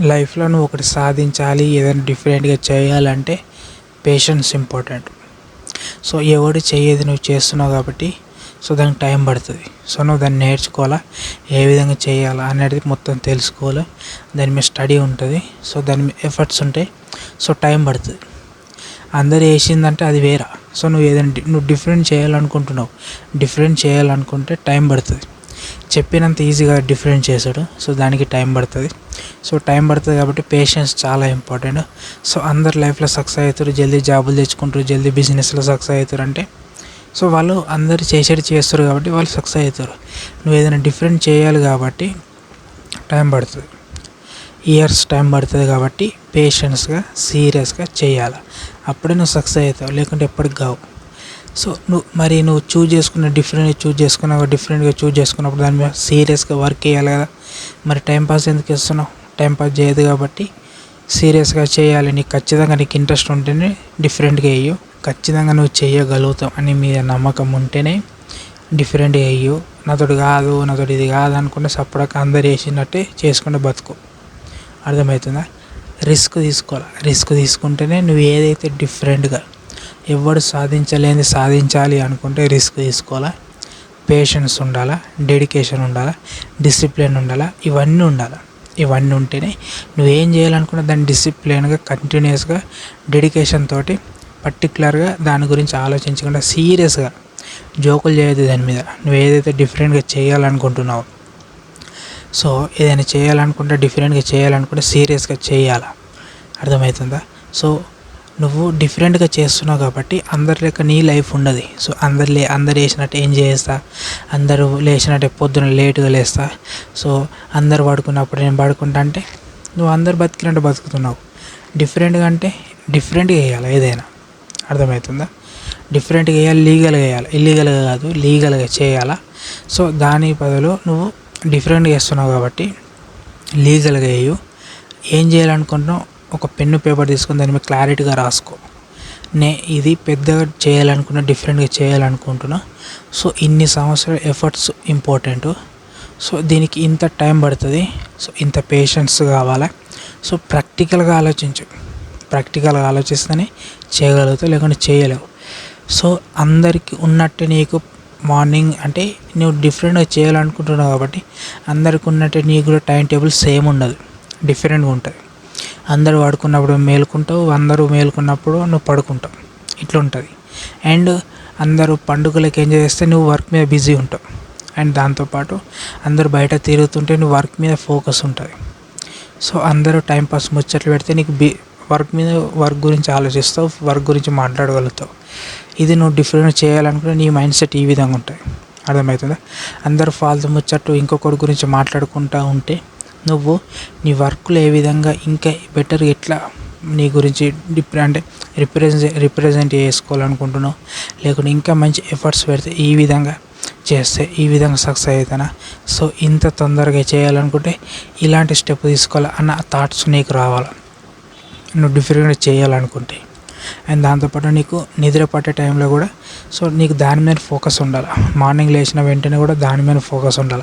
లైఫ్లో నువ్వు ఒకటి సాధించాలి ఏదైనా డిఫరెంట్గా చేయాలంటే పేషెన్స్ ఇంపార్టెంట్ సో ఎవడు చేయేది నువ్వు చేస్తున్నావు కాబట్టి సో దానికి టైం పడుతుంది. సో నువ్వు దాన్ని నేర్చుకోవాలా? ఏ విధంగా చేయాలా అనేది మొత్తం తెలుసుకోవాలి? దాని మీద స్టడీ ఉంటుంది. సో దాని మీద ఎఫర్ట్స్ ఉంటాయి సో టైం పడుతుంది. అందరు వేసిందంటే అది వేరా. సో నువ్వు ఏదైనా నువ్వు డిఫరెంట్ చేయాలనుకుంటున్నావు. డిఫరెంట్ చేయాలనుకుంటే టైం పడుతుంది. చెప్పినంత ఈజీగా డిఫరెంట్ చేశాడు. సో దానికి టైం పడుతుంది. సో టైం పడుతుంది కాబట్టి పేషెన్స్ చాలా ఇంపార్టెంట్ సో అందరు లైఫ్లో సక్సెస్ అవుతారు. జల్దీ జాబులు తెచ్చుకుంటారు. జల్దీ బిజినెస్లో సక్సెస్ అవుతారు అంటే. సో వాళ్ళు అందరు చేసేది చేస్తారు కాబట్టి వాళ్ళు సక్సెస్ అవుతారు. నువ్వు ఏదైనా డిఫరెంట్ చేయాలి కాబట్టి టైం పడుతుంది. ఇయర్స్ టైం పడుతుంది కాబట్టి పేషెన్స్గా సీరియస్గా చేయాలి. అప్పుడే నువ్వు సక్సెస్ అవుతావు. లేకుంటే ఎప్పటికి కావు. సో నువ్వు మరి నువ్వు చూజ్ చేసుకున్న డిఫరెంట్గా చూజ్ చేసుకున్నావు డిఫరెంట్గా చూజ్ చేసుకున్నప్పుడు దాని మీద సీరియస్గా వర్క్ చేయాలి కదా. మరి టైంపాస్ ఎందుకు ఇస్తున్నావు టైంపాస్ చేయదు కాబట్టి సీరియస్గా చేయాలి. నీకు ఖచ్చితంగా నీకు ఇంట్రెస్ట్ ఉంటేనే డిఫరెంట్గా వేయు ఖచ్చితంగా నువ్వు చేయగలుగుతావు అని మీద నమ్మకం ఉంటేనే డిఫరెంట్గా వేయు నాతోటి కాదు నాతోటి ఇది కాదు అనుకుంటే సపడక అందరు వేసినట్టే చేసుకుంటే బతుకు. అర్థమవుతుందా? రిస్క్ తీసుకోవాలి. రిస్క్ తీసుకుంటేనే నువ్వు ఏదైతే డిఫరెంట్గా ఎవడు సాధించలేని సాధించాలి అనుకుంటే రిస్క్ తీసుకోవాలా. పేషెన్స్ ఉండాలా డెడికేషన్ ఉండాలా డిసిప్లిన్ ఉండాలా ఇవన్నీ ఉండాలి. ఇవన్నీ ఉంటేనే నువ్వేం చేయాలనుకున్నా దాన్ని డిసిప్లిన్గా కంటిన్యూస్గా డెడికేషన్ తోటి పర్టికులర్గా దాని గురించి ఆలోచించకుండా సీరియస్గా జోకులు చేయొద్దు దాని మీద. నువ్వు ఏదైతే డిఫరెంట్గా చేయాలనుకుంటున్నావో. సో ఏదైనా చేయాలనుకుంటే డిఫరెంట్గా చేయాలనుకుంటే సీరియస్గా చేయాలా. అర్థమవుతుందా? సో నువ్వు డిఫరెంట్గా చేస్తున్నావు కాబట్టి అందరి లెక్క నీ లైఫ్ ఉండదు. సో అందరు లే అందరు వేసినట్టు ఏం చేస్తా? అందరూ లేచినట్టే పొద్దున లేటుగా లేస్తా. సో అందరు పడుకున్నప్పుడు నేను పడుకుంటా అంటే నువ్వు అందరు బతికినట్టు బతుకుతున్నావు. డిఫరెంట్గా అంటే డిఫరెంట్గా వేయాలి ఏదైనా. అర్థమవుతుందా? డిఫరెంట్గా వేయాలి లీగల్గా వేయాలి ఇల్లీగల్గా కాదు లీగల్గా చేయాలా? సో దాని బదులు నువ్వు డిఫరెంట్గా వేస్తున్నావు కాబట్టి లీగల్గా వేయు ఏం చేయాలనుకుంటున్నావు? ఒక పెన్ను పేపర్ తీసుకుని దాని మీద క్లారిటీగా రాసుకో. నే ఇది పెద్దగా చేయాలనుకున్న డిఫరెంట్గా చేయాలనుకుంటున్నా. సో ఇన్ని సంవత్సరాల ఎఫర్ట్స్ ఇంపార్టెంట్. సో దీనికి ఇంత టైం పడుతుంది. సో ఇంత పేషెన్స్ కావాలా? సో ప్రాక్టికల్గా ఆలోచించు. ప్రాక్టికల్గా ఆలోచిస్తేనే చేయగలుగుతావు లేకుంటే చేయలేవు. సో అందరికి ఉన్నట్టు నీకు మార్నింగ్ అంటే నువ్వు డిఫరెంట్గా చేయాలనుకుంటున్నావు కాబట్టి అందరికి ఉన్నట్టే నీకు కూడా టైం టేబుల్ సేమ్ ఉండదు. డిఫరెంట్గా ఉంటుంది. అందరూ పడుకున్నప్పుడు మేలుకుంటావు అందరూ మేలుకున్నప్పుడు నువ్వు పడుకుంటావు. ఇట్లా ఉంటుంది. అండ్ అందరూ పండుగలకు ఎంజాయ్ చేస్తే నువ్వు వర్క్ మీద బిజీ ఉంటావు. అండ్ దాంతోపాటు అందరూ బయట తిరుగుతుంటే నువ్వు వర్క్ మీద ఫోకస్ ఉంటుంది. సో అందరూ టైంపాస్ ముచ్చట్లు పెడితే నీకు బి వర్క్ మీద వర్క్ గురించి ఆలోచిస్తావు వర్క్ గురించి మాట్లాడగలుగుతావు. ఇది నువ్వు డిఫరెంట్ చేయాలనుకుంటే నీ మైండ్ సెట్ ఈ విధంగా ఉంటుంది. అర్థమవుతుందా? అందరూ ఫాల్తు ముచ్చట్టు ఇంకొకటి గురించి మాట్లాడుకుంటూ ఉంటే నువ్వు నీ వర్క్లో ఏ విధంగా ఇంకా బెటర్ ఎట్లా నీ గురించి డిఫరెంట్ అంటే రిప్రజెంట్ రిప్రజెంట్ చేసుకోవాలనుకుంటున్నావు? లేకుంటే ఇంకా మంచి ఎఫర్ట్స్ పెడితే ఈ విధంగా చేస్తే ఈ విధంగా సక్సెస్ అవుతానా సో ఇంత తొందరగా చేయాలనుకుంటే ఇలాంటి స్టెప్ తీసుకోవాలి అన్న థాట్స్ నీకు రావాలి? నువ్వు డిఫరెంట్గా చేయాలనుకుంటే. అండ్ దాంతోపాటు నీకు నిద్ర పట్టే టైంలో కూడా సో నీకు దాని మీద ఫోకస్ ఉండాలి. మార్నింగ్ లేచిన వెంటనే కూడా దాని మీద ఫోకస్ ఉండాలి.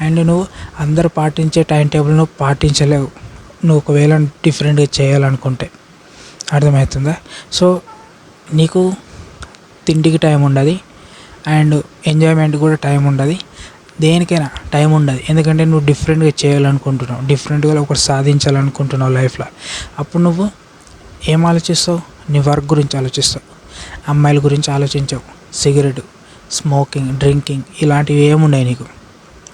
అండ్ నువ్వు అందరు పాటించే టైం టేబుల్ నువ్వు పాటించలేవు. నువ్వు ఒకవేళ డిఫరెంట్గా చేయాలనుకుంటే. అర్థమవుతుందా? సో నీకు తిండికి టైం ఉండదు. అండ్ ఎంజాయ్మెంట్ కూడా టైం ఉండదు. దేనికైనా టైం ఉండదు. ఎందుకంటే నువ్వు డిఫరెంట్గా చేయాలనుకుంటున్నావు. డిఫరెంట్గా ఒకటి సాధించాలనుకుంటున్నావు లైఫ్లో. అప్పుడు నువ్వు ఏం ఆలోచిస్తావు? నీ వర్క్ గురించి ఆలోచిస్తావు. అమ్మాయిల గురించి ఆలోచించావు. సిగరెట్ స్మోకింగ్ డ్రింకింగ్ ఇలాంటివి ఏమున్నాయి నీకు?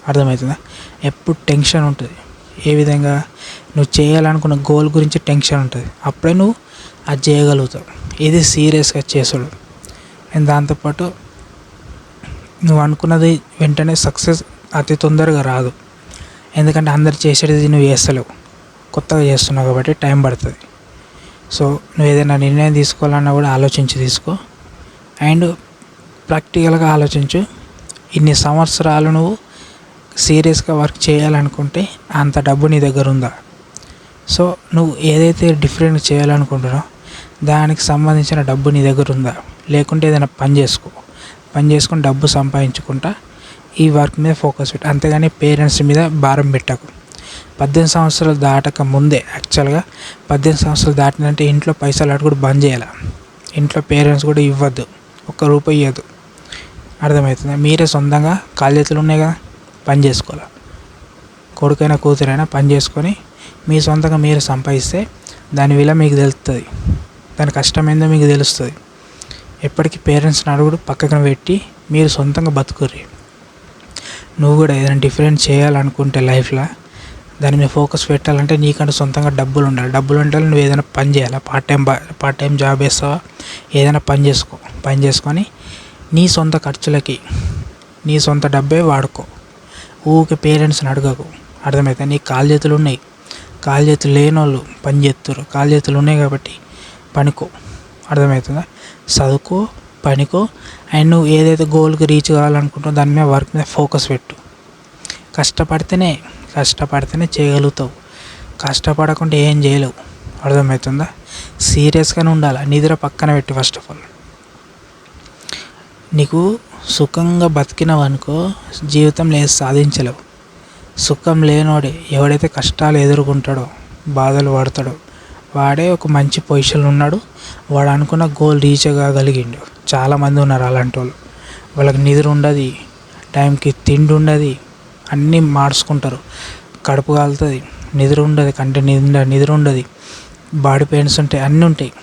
అర్థమవుతుందా? ఎప్పుడు టెన్షన్ ఉంటుంది. ఏ విధంగా? నువ్వు చేయాలనుకున్న గోల్ గురించి టెన్షన్ ఉంటుంది. అప్పుడే నువ్వు అది చేయగలుగుతావు. ఇది సీరియస్గా చేసుడు. అండ్ దాంతోపాటు నువ్వు అనుకున్నది వెంటనే సక్సెస్ అతి తొందరగా రాదు. ఎందుకంటే అందరు చేసేది నువ్వు చేస్తలేవు. కొత్తగా చేస్తున్నావు కాబట్టి టైం పడుతుంది. సో నువ్వు ఏదైనా నిర్ణయం తీసుకోవాలన్నా కూడా ఆలోచించి తీసుకో. అండ్ ప్రాక్టికల్గా ఆలోచించు. ఇన్ని సంవత్సరాలు నువ్వు సీరియస్గా వర్క్ చేయాలనుకుంటే అంత డబ్బు నీ దగ్గర ఉందా? సో నువ్వు ఏదైతే డిఫరెంట్ చేయాలనుకుంటున్నావు దానికి సంబంధించిన డబ్బు నీ దగ్గర ఉందా? లేకుంటే ఏదైనా పని చేసుకో. పని చేసుకొని డబ్బు సంపాదించుకుంటా. ఈ వర్క్ మీద ఫోకస్ పెట్టు. అంతేగాని పేరెంట్స్ మీద భారం పెట్టకు. పద్దెనిమిది సంవత్సరాలు దాటక ముందే యాక్చువల్గా పద్దెనిమిది సంవత్సరాలు దాటినంటే ఇంట్లో పైసలు అటు కూడా బంద్ చేయాలి. ఇంట్లో పేరెంట్స్ కూడా ఇవ్వద్దు. ఒక్క రూపాయి ఇవ్వద్దు అర్థమవుతుంది? మీరే సొంతంగా కాలు చేతులు ఉన్నాయి కదా పని చేసుకోవాలి? కొడుకైనా కూతురైనా పని చేసుకొని మీ సొంతంగా మీరు సంపాదిస్తే దాని విలువ మీకు తెలుస్తుంది దాని కష్టం ఏందో మీకు తెలుస్తుంది. ఎప్పటికీ పేరెంట్స్ని అడుగుడు పక్కన పెట్టి మీరు సొంతంగా బతుకుర్రి. నువ్వు కూడా ఏదైనా డిఫరెంట్ చేయాలనుకుంటే లైఫ్లో దాని మీద ఫోకస్ పెట్టాలంటే నీకంటే సొంతంగా డబ్బులు ఉండాలి. డబ్బులు ఉంటే నువ్వు ఏదైనా పని చేయాలి. Part time part time job వేస్తావా ఏదైనా పని చేసుకో. పని చేసుకొని నీ సొంత ఖర్చులకి నీ సొంత డబ్బే వాడుకో. ఊరికే పేరెంట్స్ని అడగకు. అర్థమైతే నీ కాలు చేతులు ఉన్నాయి. కాలు చేతులు లేని వాళ్ళు పని చేస్తారు కాలు చేతులు ఉన్నాయి కాబట్టి పనికో. అర్థమవుతుందా చదువుకో పనికో. అండ్ నువ్వు ఏదైతే గోల్కి రీచ్ కావాలనుకుంటున్నావు దాని మీద వర్క్ మీద ఫోకస్ పెట్టు. కష్టపడితేనే కష్టపడితేనే చేయగలుగుతావు. కష్టపడకుండా ఏం చేయలేవు. అర్థమవుతుందా? సీరియస్గానే ఉండాలి? నిద్ర పక్కన పెట్టి ఫస్ట్ ఆఫ్ ఆల్ నీకు సుఖంగా బతికినావు అనుకో జీవితం లేదు సాధించలేవు. సుఖం లేనోడే ఎవడైతే కష్టాలు ఎదుర్కొంటాడో బాధలు పడతాడో వాడే ఒక మంచి పొజిషన్లో ఉన్నాడు. వాడు అనుకున్న గోల్ రీచ్ కాగలిగిండు. చాలామంది ఉన్నారు అలాంటి వాళ్ళు. వాళ్ళకి నిద్ర ఉండదు టైంకి తిండి ఉండదు అన్నీ మార్చుకుంటారు కడుపు కాలుతుంది నిద్ర ఉండదు కంటే నిండా నిద్ర ఉండదు. బాడీ పెయిన్స్ ఉంటాయి అన్నీ ఉంటాయి.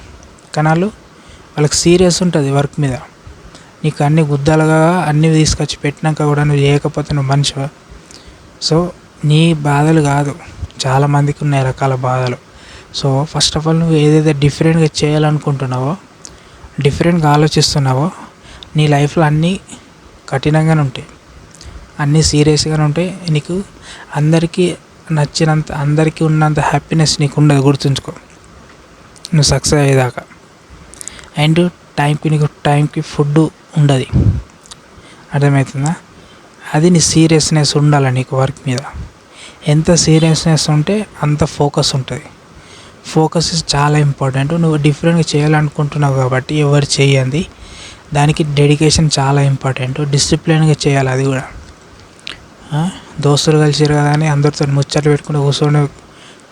కానీ వాళ్ళు వాళ్ళకి సీరియస్ ఉంటుంది వర్క్ మీద. నీకు అన్ని గుద్దాలుగా అన్నీ తీసుకొచ్చి పెట్టినాక కూడా నువ్వు చేయకపోతే నువ్వు మనిషివా? సో నీ బాధలు కాదు. చాలామందికి ఉన్నాయి రకాల బాధలు. సో ఫస్ట్ ఆఫ్ ఆల్ నువ్వు ఏదైతే డిఫరెంట్గా చేయాలనుకుంటున్నావో డిఫరెంట్గా ఆలోచిస్తున్నావో నీ లైఫ్లో అన్నీ కఠినంగానే ఉంటాయి. అన్నీ సీరియస్గానే ఉంటాయి. నీకు అందరికీ నచ్చినంత అందరికీ ఉన్నంత హ్యాపీనెస్ నీకు ఉండదు గుర్తుంచుకో. నువ్వు సక్సెస్ అయ్యేదాకా. అండ్ టైంకి నీకు టైంకి ఫుడ్ ఉండదు. అర్థమవుతుందా? అది నీ సీరియస్నెస్ ఉండాలి నీకు వర్క్ మీద. ఎంత సీరియస్నెస్ ఉంటే అంత ఫోకస్ ఉంటుంది. ఫోకస్ చాలా ఇంపార్టెంట్. నువ్వు డిఫరెంట్గా చేయాలనుకుంటున్నావు కాబట్టి ఎవరు చేయండి దానికి డెడికేషన్ చాలా ఇంపార్టెంట్. డిసిప్లిన్గా చేయాలి అది కూడా. దోస్తులు కలిసిరు కదా అని అందరితో ముచ్చట్లు పెట్టుకుంటూ కూర్చొని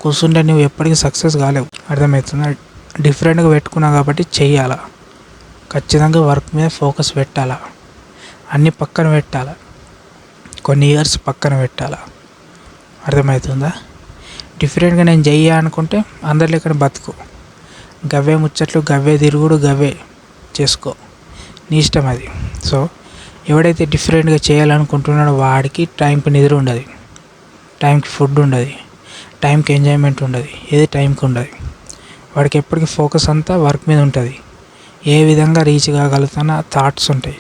కూర్చుంటే నువ్వు ఎప్పటికీ సక్సెస్ కాలేవు. అర్థమవుతుందా? డిఫరెంట్గా పెట్టుకున్నావు కాబట్టి చెయ్యాలా. ఖచ్చితంగా వర్క్ మీద ఫోకస్ పెట్టాలా. అన్ని పక్కన పెట్టాలా. కొన్ని ఇయర్స్ పక్కన పెట్టాలా. అర్థమవుతుందా? డిఫరెంట్గా నేను చెయ్యా అనుకుంటే అందరి లెక్కన బతుకు. గవ్వే ముచ్చట్లు గవ్వే తిరుగుడు గవ్వే చేసుకో. నీ ఇష్టం అది. సో ఎవడైతే డిఫరెంట్గా చేయాలనుకుంటున్నాడో వాడికి టైంకి నిద్ర ఉండదు. టైంకి ఫుడ్ ఉండదు. టైంకి ఎంజాయ్మెంట్ ఉండదు. ఏది టైంకి ఉండదు. వాడికి ఎప్పటికీ ఫోకస్ అంతా వర్క్ మీద ఉంటుంది. ఏ విధంగా రీచ్ కాగలుగుతానో థాట్స్ ఉంటాయి.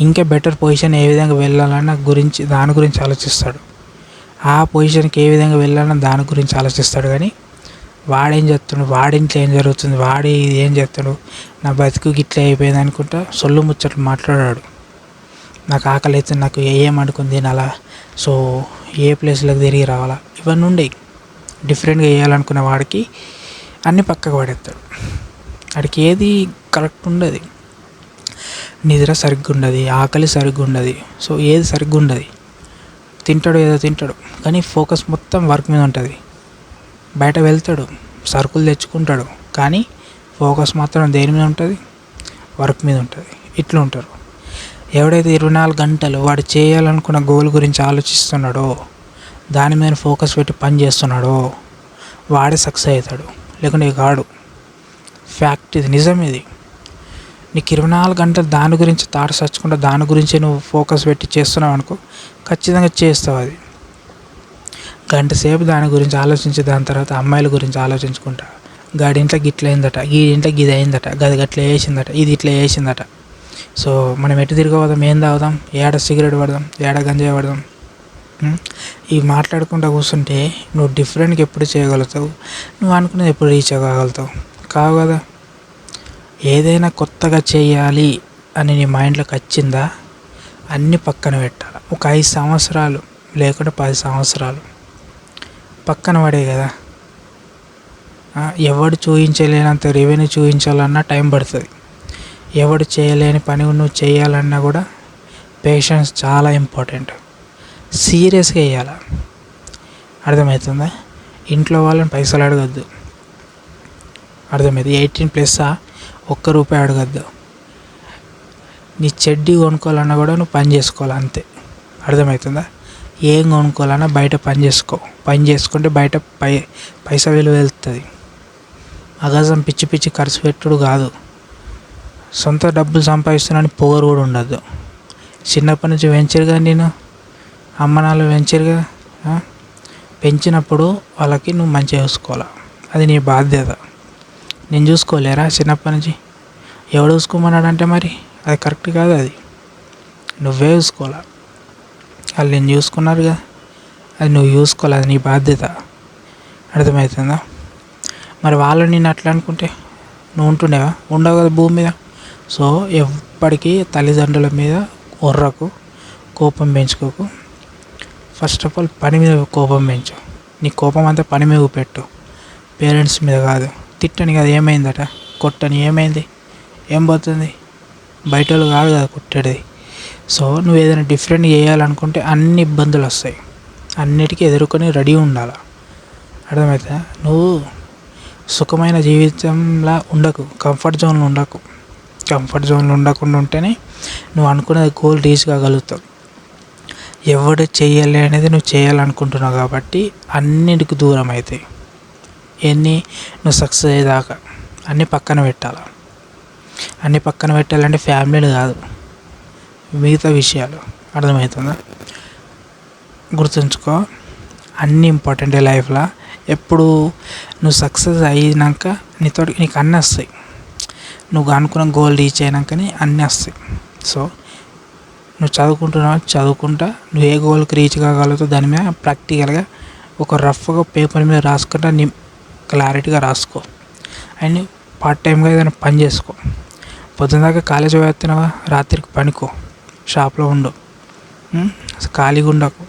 ఇంకా బెటర్ పొజిషన్ ఏ విధంగా వెళ్ళాలన్న గురించి దాని గురించి ఆలోచిస్తాడు. ఆ పొజిషన్కి ఏ విధంగా వెళ్ళాలన్న దాని గురించి ఆలోచిస్తాడు కానీ వాడేం చెప్తున్నాడు వాడింట్లో ఏం జరుగుతుంది? వాడి ఏం చేస్తాడు నా బతుకు గిట్లా అయిపోయింది అనుకుంటా సొల్లు ముచ్చట్లు మాట్లాడాడు. నాకు ఆకలి అయితే నాకు ఏం అనుకుంది తినాలా? సో ఏ ప్లేస్లకు తిరిగి రావాలా? ఇవన్నీ ఉండేవి డిఫరెంట్గా వేయాలనుకునే వాడికి అన్నీ పక్కకు పడేస్తాడు. వాడికి ఏది కరెక్ట్ ఉండదు. నిద్ర సరిగ్గా ఉండదు ఆకలి సరిగ్గా ఉండదు సో ఏది సరిగ్గా ఉండదు తింటాడు ఏదో తింటాడు. కానీ ఫోకస్ మొత్తం వర్క్ మీద ఉంటుంది. బయట వెళ్తాడు సరుకులు తెచ్చుకుంటాడు. కానీ ఫోకస్ మాత్రం దేని మీద ఉంటుంది? వర్క్ మీద ఉంటుంది. ఇట్లా ఉంటారు. ఎవడైతే ఇరవై నాలుగు గంటలు వాడు చేయాలనుకున్న గోల్ గురించి ఆలోచిస్తున్నాడో దాని మీద ఫోకస్ పెట్టి పని చేస్తున్నాడో వాడే సక్సెస్ అవుతాడు. లేకుంటే కాడు ఫ్యాక్ట్ ఇది నిజం ఇది. నీకు ఇరవై నాలుగు గంటలు దాని గురించి తాట సచ్చుకుంటా దాని గురించి నువ్వు ఫోకస్ పెట్టి చేస్తున్నావు అనుకో ఖచ్చితంగా చేస్తావు అది. గంట సేపు దాని గురించి ఆలోచించి దాని తర్వాత అమ్మాయిల గురించి ఆలోచించుకుంటా. గాడింట్లో గిట్ల ఈ ఇంట్లో గిది అయిందట గది గట్ల వేసిందట ఇది ఇట్లా వేసిందట. సో మనం ఎటు తిరగబోదాం ఏం తాగుదాం ఏడ సిగరెట్ పడదాం ఏడ గంజాయి పడదాం ఇవి మాట్లాడుకుంటూ కూర్చుంటే నువ్వు డిఫరెంట్గా ఎప్పుడు చేయగలుగుతావు? నువ్వు అనుకున్నది ఎప్పుడు రీచ్ అవ్వగలుగుతావు? కావు కదా. ఏదైనా కొత్తగా చేయాలి అని నీ మైండ్లోకి వచ్చిందా? అన్నీ పక్కన పెట్టాలి. ఒక ఐదు సంవత్సరాలు లేకుంటే పది సంవత్సరాలు. పక్కన పడే కదా. ఎవడు చూపించలేనంత రెవెన్యూ చూపించాలన్నా టైం పడుతుంది. ఎవడు చేయలేని పని నువ్వు చేయాలన్నా కూడా పేషెన్స్ చాలా ఇంపార్టెంట్ సీరియస్గా వేయాలి అర్థమవుతుందా ఇంట్లో వాళ్ళని పైసలు అడగద్దు. అర్థమైంది? ఎయిటీన్ ప్లస్ ఒక్క రూపాయి అడగద్దు. నీ చెడ్డీ కొనుక్కోవాలన్నా కూడా నువ్వు పని చేసుకోవాలి అంతే. అర్థమవుతుందా ఏం కొనుక్కోవాలన్నా బయట పని చేసుకో. పని చేసుకుంటే బయట పై పైసా విలువ వెళ్తుంది అగజం పిచ్చి పిచ్చి ఖర్చు పెట్టుడు కాదు. సొంత డబ్బులు సంపాదిస్తున్నాను పొగరు కూడా ఉండద్దు చిన్నప్పటి నుంచి వెంచరుగా నేను. అమ్మ నాన్న వెంచరుగా పెంచినప్పుడు వాళ్ళకి నువ్వు మంచిగా చూసుకోవాలి? అది నీ బాధ్యత. నేను చూసుకోలేరా చిన్నప్పటి నుంచి? ఎవడు చూసుకోమన్నాడంటే మరి? అది కరెక్ట్ కాదు అది. నువ్వే చూసుకోవాలి? వాళ్ళు నేను చూసుకున్నారుగా అది నువ్వు చూసుకోవాలి? అది నీ బాధ్యత. అర్థమవుతుందా? మరి వాళ్ళు నేను అట్లా అనుకుంటే నువ్వు ఉంటుండేవా? ఉండవు కదా భూమి మీద? సో ఎప్పటికీ తల్లిదండ్రుల మీద ఒర్రకు కోపం పెంచుకోకు. ఫస్ట్ ఆఫ్ ఆల్ పని మీద కోపం పెంచు. నీ కోపం అంతా పని మీద పెట్టు. పేరెంట్స్ మీద కాదు. తిట్టని కదా ఏమైందట? కొట్టని ఏమైంది? ఏం పోతుంది? బయట వాళ్ళు కాదు కదా కొట్టేది. సో నువ్వు ఏదైనా డిఫరెంట్ చేయాలనుకుంటే అన్ని ఇబ్బందులు వస్తాయి. అన్నిటికీ ఎదుర్కొని రెడీ ఉండాలి? అర్థమవుతుందా నువ్వు సుఖమైన జీవితంలా ఉండకు. కంఫర్ట్ జోన్లో ఉండకు. కంఫర్ట్ జోన్లో ఉండకుండా ఉంటేనే నువ్వు అనుకునే గోల్ రీచ్ కాగలుగుతావు ఎవడు చేయాలి అనేది నువ్వు చేయాలనుకుంటున్నావు కాబట్టి అన్నిటికి దూరం అవుతాయి ఎన్ని నువ్వు సక్సెస్ అయ్యేదాకా అన్నీ పక్కన పెట్టాలి? అన్నీ పక్కన పెట్టాలంటే ఫ్యామిలీని కాదు మిగతా విషయాలు. అర్థమవుతుందా? గుర్తుంచుకో అన్నీ ఇంపార్టెంట్ లైఫ్లో ఎప్పుడు నువ్వు సక్సెస్ అయినాక నీతో నీకు అన్నీ వస్తాయి. నువ్వు అనుకున్న గోల్ రీచ్ అయినాకనే అన్నీ వస్తాయి. సో నువ్వు చదువుకుంటున్నావు? చదువుకుంటా. నువ్వు ఏ గోల్కి రీచ్ కాగలుగుతావు దాని మీద ప్రాక్టికల్గా ఒక రఫ్గా పేపర్ మీద రాసుకుంటా నీ క్లారిటీగా రాసుకో. అండ్ పార్ట్ టైంగా ఏదైనా పని చేసుకో. పొద్దున దాకా కాలేజ్ పోతున్నావా రాత్రికి పనికో. షాప్లో ఉండు. ఖాళీగా ఉండకు.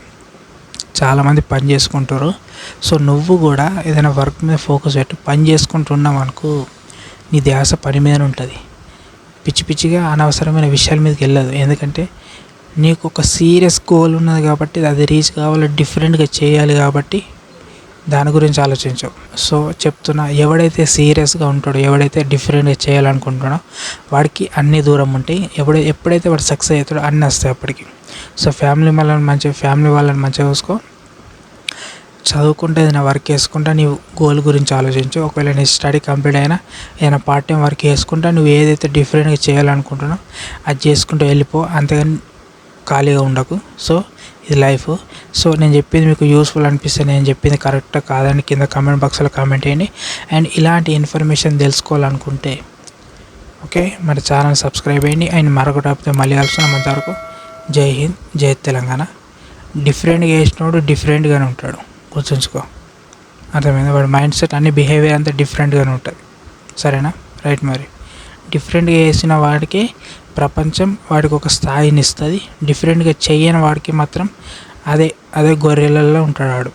చాలామంది పని చేసుకుంటారు. సో నువ్వు కూడా ఏదైనా వర్క్ మీద ఫోకస్ పెట్టి. పని చేసుకుంటున్నావు అనుకో నీ ధ్యాస పని మీద ఉంటుంది. పిచ్చి పిచ్చిగా అనవసరమైన విషయాల మీదకి వెళ్ళదు. ఎందుకంటే నీకు ఒక సీరియస్ గోల్ ఉన్నది కాబట్టి అది రీచ్ కావాలి డిఫరెంట్గా చేయాలి కాబట్టి దాని గురించి ఆలోచించవు. సో చెప్తున్నా ఎవడైతే సీరియస్గా ఉంటాడో ఎవడైతే డిఫరెంట్గా చేయాలనుకుంటున్నాడో వాడికి అన్ని దూరం ఉంటాయి. ఎప్పుడై ఎప్పుడైతే వాడు సక్సెస్ అవుతాడో అన్నీ వస్తాయి అప్పటికి. సో ఫ్యామిలీ వాళ్ళని మంచిగా ఫ్యామిలీ వాళ్ళని మంచిగా చూసుకో. చదువుకుంటే ఏదైనా వర్క్ చేసుకుంటా నీవు గోల్ గురించి ఆలోచించు. ఒకవేళ నీ స్టడీ కంప్లీట్ అయినా ఏదైనా పార్ట్ టైం వర్క్ చేసుకుంటా నువ్వు ఏదైతే డిఫరెంట్గా చేయాలనుకుంటున్నావు అది చేసుకుంటూ వెళ్ళిపో. అంతేగాని ఖాళీగా ఉండకు. సో ఇది లైఫ్ సో నేను చెప్పింది మీకు యూస్ఫుల్ అనిపిస్తే నేను చెప్పింది కరెక్ట్ కాదని కింద కామెంట్ బాక్స్లో కామెంట్ చేయండి. అండ్ ఇలాంటి ఇన్ఫర్మేషన్ తెలుసుకోవాలనుకుంటే ఓకే మరి ఛానల్ సబ్స్క్రైబ్ అయ్యండి అండ్ మరొక టాపిక్తో మళ్ళీ కలుస్తున్నాం అంతవరకు. జై హింద్ జై తెలంగాణ. డిఫరెంట్గా వేసినోడు డిఫరెంట్గానే ఉంటాడు. గుర్తుంచుకో. అర్థమైంది? వాడి మైండ్ సెట్ అన్ని బిహేవియర్ అంతా డిఫరెంట్గానే ఉంటుంది. సరేనా? రైట్ మరి. డిఫరెంట్గా వేసిన వాడికి ప్రపంచం వాడికి ఒక స్థాయిని ఇస్తుంది. డిఫరెంట్గా చేయని వాడికి మాత్రం అదే అదే గొర్రెలలో ఉంటాడు వాడు